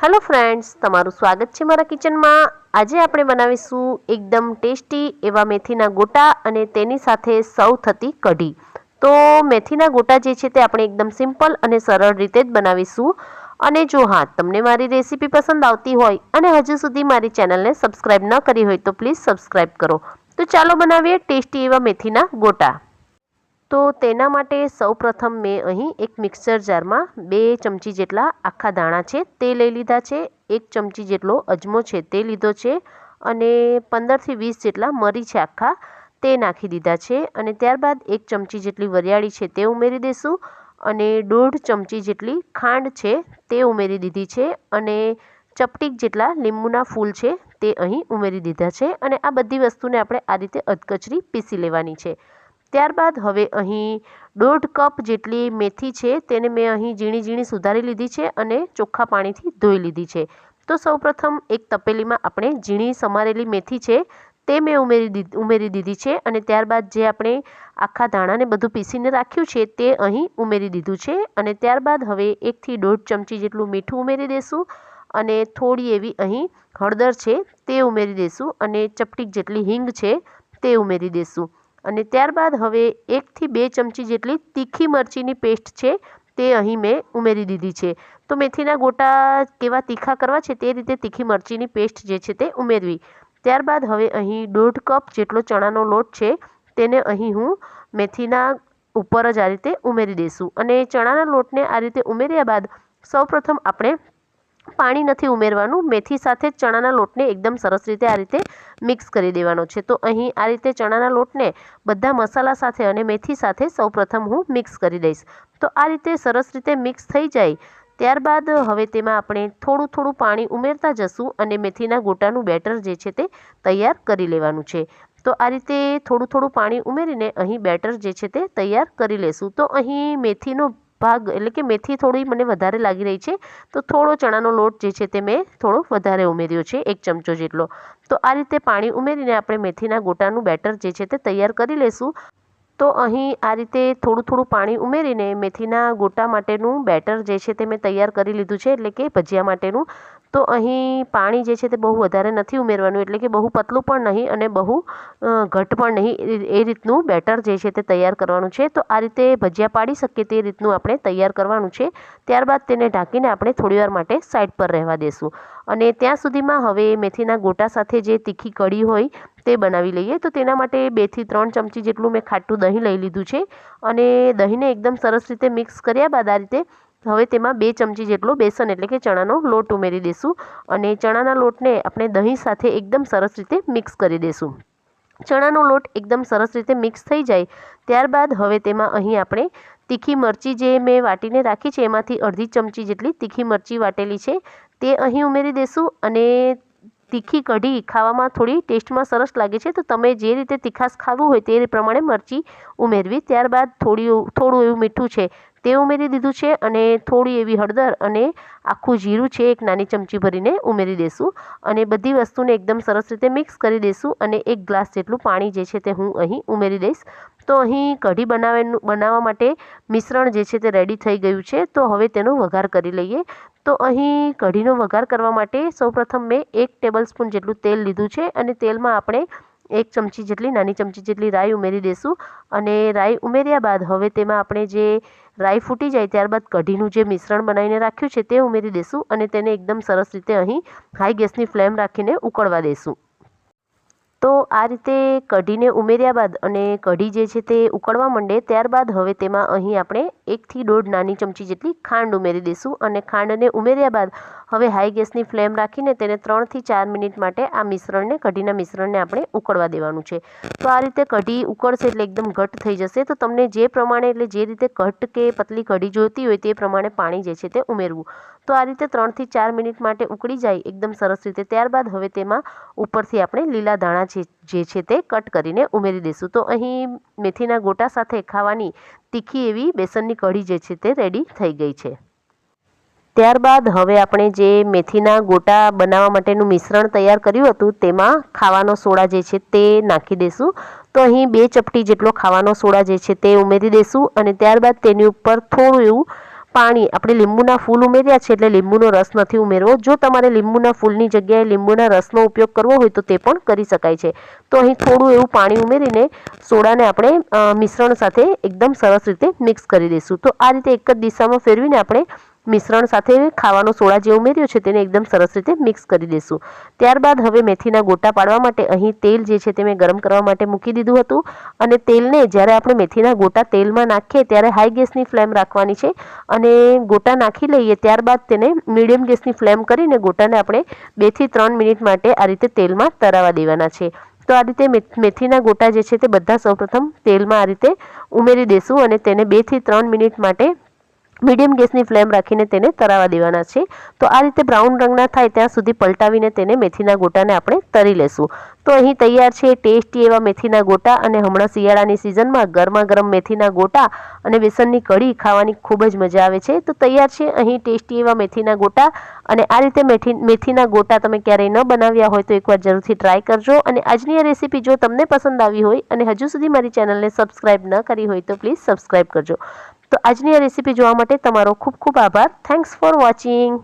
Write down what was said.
Hello friends તમારું સ્વાગત છે મારા કિચનમાં. આજે આપણે બનાવીશું એકદમ ટેસ્ટી એવા મેથીના ગોટા અને તેની સાથે સૌ થતી કઢી. તો મેથીના ગોટા જે છે તે આપણે એકદમ સિમ્પલ અને સરળ રીતે જ બનાવીશું. અને જો હા, તમને મારી રેસીપી પસંદ આવતી હોય અને હજુ સુધી મારી ચેનલને સબસ્ક્રાઈબ ન કરી હોય તો પ્લીઝ સબસ્ક્રાઈબ કરો. તો ચાલો બનાવીએ ટેસ્ટી એવા મેથીના ગોટા. તો તેના માટે સૌપ્રથમ મેં અહીં એક મિક્સર જારમાં બે ચમચી જેટલા આખા દાણા છે તે લઈ લીધા છે. એક ચમચી જેટલો અજમો છે તે લીધો છે અને પંદરથી વીસ જેટલા મરી છે આખા તે નાખી દીધા છે અને ત્યારબાદ એક ચમચી જેટલી વરિયાળી છે તે ઉમેરી દઈશું અને દોઢ ચમચી જેટલી ખાંડ છે તે ઉમેરી દીધી છે અને ચપટીક જેટલા લીંબુના ફૂલ છે તે અહીં ઉમેરી દીધા છે અને આ બધી વસ્તુને આપણે આ રીતે અધકચરી પીસી લેવાની છે. ત્યારબાદ હવે અહીં દોઢ કપ જેટલી મેથી છે તેને મેં અહીં ઝીણી ઝીણી સુધારી લીધી છે અને ચોખ્ખા પાણીથી ધોઈ લીધી છે. તો સૌપ્રથમ એક તપેલીમાં આપણે ઝીણી સમારેલી મેથી છે તે મેં ઉમેરી ઉમેરી દીધી છે અને ત્યારબાદ જે આપણે આખા ધાણાને બધું પીસીને રાખ્યું છે તે અહીં ઉમેરી દીધું છે અને ત્યારબાદ હવે એકથી દોઢ ચમચી જેટલું મીઠું ઉમેરી દઈશું અને થોડી એવી અહીં હળદર છે તે ઉમેરી દઈશું અને ચપટીક જેટલી હિંગ છે તે ઉમેરી દઈશું અને ત્યારબાદ હવે એકથી બે ચમચી જેટલી તીખી મરચીની પેસ્ટ છે તે અહીં મેં ઉમેરી દીધી છે. તો મેથીના ગોટા કેવા તીખા કરવા છે તે રીતે તીખી મરચીની પેસ્ટ જે છે તે ઉમેરવી. ત્યારબાદ હવે અહીં દોઢ કપ જેટલો ચણાનો લોટ છે તેને અહીં હું મેથીના ઉપર જ આ રીતે ઉમેરી દઈશું. અને ચણાના લોટને આ રીતે ઉમેર્યા બાદ સૌપ્રથમ આપણે પાણી નથી ઉમેરવાનું. મેથી સાથે ચણાના લોટને એકદમ સરસ રીતે આ રીતે મિક્સ કરી દેવાનો છે. તો અહીં આ રીતે ચણાના લોટને બધા મસાલા સાથે અને મેથી સાથે સૌપ્રથમ હું મિક્સ કરી દઈશ. તો આ રીતે સરસ રીતે મિક્સ થઈ જાય. ત્યારબાદ હવે તેમાં આપણે થોડું થોડું પાણી ઉમેરતા જશું અને મેથીના ગોટાનું બેટર જે છે તે તૈયાર કરી લેવાનું છે. તો આ રીતે થોડું થોડું પાણી ઉમેરીને અહીં બેટર જે છે તે તૈયાર કરી લેશું. તો અહીં મેથીનો ભાગ એટલે કે મેથી થોડી મને વધારે લાગી રહી છે. તો થોડો ચણાનો લોટ જે છે તે મેં થોડો વધારે ઉમેર્યો છે, એક ચમચો જેટલો. તો આ રીતે પાણી ઉમેરીને આપણે મેથીના ગોટાનું બેટર જે છે તે તૈયાર કરી લઈશું તો અહીં આ રીતે થોડું થોડું પાણી ઉમેરીને મેથીના ગોટા માટેનું બેટર જે છે તે મેં તૈયાર કરી લીધું છે, એટલે કે ભજીયા માટેનું. તો અહીં પાણી જે છે તે બહુ વધારે નથી ઉમેરવાનું, એટલે કે બહુ પતલું પણ નહીં અને બહુ ઘટ પણ નહીં. એ રીતનું બેટર જે છે તે તૈયાર કરવાનું છે. તો આ રીતે ભજીયા પાડી શકીએ તે રીતનું આપણે તૈયાર કરવાનું છે. ત્યારબાદ તેને ઢાંકીને આપણે થોડીવાર માટે સાઈડ પર રહેવા દેશું. અને ત્યાં સુધીમાં હવે મેથીના ગોટા સાથે જે તીખી કઢી હોય તે બનાવી લઈએ. તો તેના માટે બેથી ત્રણ ચમચી જેટલું મેં ખાટું દહીં લઈ લીધું છે. અને દહીંને એકદમ સરસ રીતે મિક્સ કર્યા બાદ આ રીતે હવે તેમાં બે ચમચી જેટલો બેસન એટલે કે ચણાનો લોટ ઉમેરી દઈશું અને ચણાના લોટને આપણે દહીં સાથે એકદમ સરસ રીતે મિક્સ કરી દઈશું ચણાનો લોટ એકદમ સરસ રીતે મિક્સ થઈ જાય ત્યારબાદ હવે તેમાં અહીં આપણે તીખી મરચી જે મેં વાટીને રાખી છે એમાંથી અડધી ચમચી જેટલી તીખી મરચી વાટેલી છે તે અહીં ઉમેરી દઈશું અને તીખી કઢી ખાવામાં થોડી ટેસ્ટમાં સરસ લાગે છે તો તમે જે રીતે તીખાસ ખાવું હોય તે પ્રમાણે મરચી ઉમેરવી ત્યારબાદ થોડી થોડું એવું મીઠું છે તે ઉમેરી દીધું છે અને થોડી એવી હળદર અને આખું જીરું છે એક નાની ચમચી ભરીને ઉમેરી દઈશું અને બધી વસ્તુને એકદમ સરસ રીતે મિક્સ કરી દઈશું અને એક ગ્લાસ જેટલું પાણી જે છે તે હું અહીં ઉમેરી દઈશ. તો અહીં કઢી બનાવવાનું બનાવવા માટે મિશ્રણ જે છે તે રેડી થઈ ગયું છે. તો હવે તેનો વઘાર કરી લઈએ. તો અહીં કઢીનો વઘાર કરવા માટે સૌપ્રથમ મેં એક ટેબલ સ્પૂન જેટલું તેલ લીધું છે અને તેલમાં આપણે એક ચમચી જેટલી નાની ચમચી જેટલી રાઈ ઉમેરી દઈશું અને રાઈ ઉમેર્યા બાદ હવે તેમાં આપણે જે રાઈ ફૂટી જાય ત્યારબાદ કઢીનું જે મિશ્રણ બનાવીને રાખ્યું છે તે ઉમેરી દઈશું અને તેને એકદમ સરસ રીતે અહીં હાઈ ગેસની ફ્લેમ રાખીને ઉકળવા દઈશું તો આ રીતે કઢીને ઉમેર્યા બાદ અને કઢી જે છે તે ઉકળવા માંડે, ત્યારબાદ હવે તેમાં અહીં આપણે એકથી દોઢ નાની ચમચી જેટલી ખાંડ ઉમેરી દઈશું અને ખાંડને ઉમેર્યા બાદ હવે હાઈ ગેસની ફ્લેમ રાખીને તેને ત્રણથી ચાર મિનિટ માટે આ મિશ્રણને, કઢીના મિશ્રણને આપણે ઉકળવા દેવાનું છે. તો આ રીતે કઢી ઉકળશે એટલે એકદમ ઘટ થઈ જશે. તો તમને જે પ્રમાણે એટલે જે રીતે ઘટ કે પતલી કઢી જોઈતી હોય તે પ્રમાણે પાણી જે છે તે ઉમેરવું. તો આ રીતે ત્રણથી ચાર મિનિટ માટે ઉકળી જાય એકદમ સરસ રીતે. ત્યારબાદ હવે તેમાં ઉપરથી આપણે લીલા દાણા છે જે છે તે કટ કરીને ઉમેરી દઈશું. તો અહીં મેથીના ગોટા સાથે ખાવાની તીખી એવી બેસનની કઢી જે છે તે રેડી થઈ ગઈ છે. ત્યારબાદ હવે આપણે જે મેથીના ગોટા બનાવવા માટેનું મિશ્રણ તૈયાર કર્યું હતું તેમાં ખાવાનો સોડા જે છે તે નાખી દઈશું. તો અહીં બે ચપટી જેટલો ખાવાનો સોડા જે છે તે ઉમેરી દઈશું અને ત્યારબાદ તેની ઉપર થોડું એવું પાણી. આપણે લીંબુના ફૂલ ઉમેર્યા છે એટલે લીંબુનો રસ નથી ઉમેરવો. જો તમારે લીંબુના ફૂલની જગ્યાએ લીંબુના રસનો ઉપયોગ કરવો હોય તો તે પણ કરી શકાય છે. તો અહીં થોડું એવું પાણી ઉમેરીને સોડાને આપણે મિશ્રણ સાથે એકદમ સરસ રીતે મિક્સ કરી દઈશું. તો આ રીતે એક જ દિશામાં ફેરવીને આપણે મિશ્રણ સાથે ખાવાનો સોડા જે ઉમેર્યો છે તેને એકદમ સરસ રીતે મિક્સ કરી દઈશું ત્યારબાદ હવે મેથીના ગોટા પાડવા માટે અહીં તેલ જે છે તે મેં ગરમ કરવા માટે મૂકી દીધું હતું અને તેલને જ્યારે આપણે મેથીના ગોટા તેલમાં નાખીએ ત્યારે હાઈ ગેસની ફ્લેમ રાખવાની છે અને ગોટા નાખી લઈએ ત્યારબાદ તેને મીડિયમ ગેસની ફ્લેમ કરીને ગોટાને આપણે બેથી ત્રણ મિનિટ માટે આ રીતે તેલમાં તરાવા દેવાના છે. તો આ રીતે મેથીના ગોટા જે છે તે બધા સૌપ્રથમ તેલમાં આ રીતે ઉમેરી દેશું અને તેને બેથી ત્રણ મિનિટ માટે મીડિયમ ગેસની ફ્લેમ રાખીને તેને તરાવા દેવાના છે. તો આ રીતે બ્રાઉન રંગના થાય ત્યાં સુધી પલટાવીને તેને મેથીના ગોટાને આપણે તરી લેશું. તો અહીં તૈયાર છે ટેસ્ટી એવા મેથીના ગોટા અને હમણાં શિયાળાની સિઝનમાં ગરમા ગરમ મેથીના ગોટા અને બેસનની કઢી ખાવાની ખૂબ જ મજા આવે છે. તો તૈયાર છે અહીં ટેસ્ટી એવા મેથીના ગોટા અને આ રીતે મેથી, મેથીના ગોટા તમે ક્યારેય ન બનાવ્યા હોય તો એકવાર જરૂરથી ટ્રાય કરજો. અને આજની આ રેસીપી જો તમને પસંદ આવી હોય અને હજુ સુધી મારી ચેનલને સબસ્ક્રાઈબ ન કરી હોય તો પ્લીઝ સબસ્ક્રાઈબ કરજો. તો આજની આ રેસીપી જોવા માટે તમારો ખૂબ ખૂબ આભાર. Thanks for watching